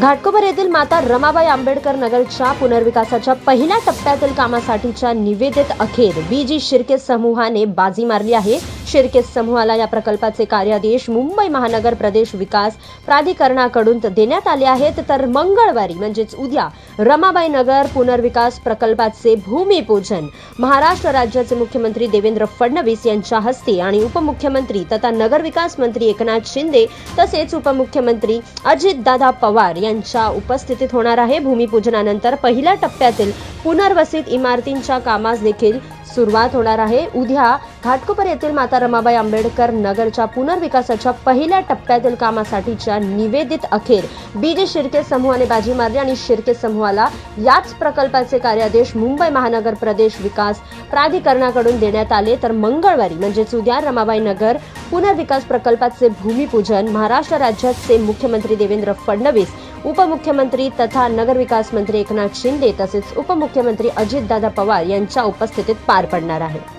घाटकोपर येथील माता रमाबाई आंबेडकर नगरच्या पुनर्विकासाच्या पहिल्या टप्प्यातील कामासाठीच्या निवेदित अखेर बी जी शिर्के समूहाने बाजी मारली आहे. शिर्के समूहाला या प्रकल्पाचे कार्यादेश मुंबई महानगर प्रदेश विकास प्राधिकरणाकडून देण्यात आले आहेत. तर मंगळवारी म्हणजेच उद्या रमाबाई नगर पुनर्विकास प्रकल्पाचे भूमिपूजन. महाराष्ट्र राज्याचे मुख्यमंत्री देवेंद्र फडणवीस यांच्या हस्ते आणि उपमुख्यमंत्री तथा नगरविकास मंत्री एकनाथ शिंदे तसेच उपमुख्यमंत्री अजितदादा पवार यांच्या उपस्थितीत होणार आहे. भूमिपूजनानंतर पहिल्या टप्प्यातील पुनर्वसित इमारतींच्या कामास देखील सुरुवात होणार आहे. उद्या घाटकोपर येथील माता रमाबाई आंबेडकर नगरच्या पुनर्विकासाच्या पहिल्या टप्प्यातील कामासाठीच्या निवेदित अखेर. बीजे शिर्के समूहाने बाजी मारली आणि शिर्के समूहाला याच प्रकल्पाचे कार्यादेश मुंबई महानगर प्रदेश विकास प्राधिकरणाकडून देण्यात आले. तर मंगळवारी म्हणजेच उद्या रमाबाई नगर पुनर्विकास प्रकल्पाचे भूमिपूजन महाराष्ट्र राज्याचे मुख्यमंत्री देवेंद्र फडणवीस उपमुख्यमंत्री तथा नगरविकास मंत्री एकनाथ शिंदे तसेच उपमुख्यमंत्री अजितदादा पवार यांच्या उपस्थितीत पार पडणार आहे.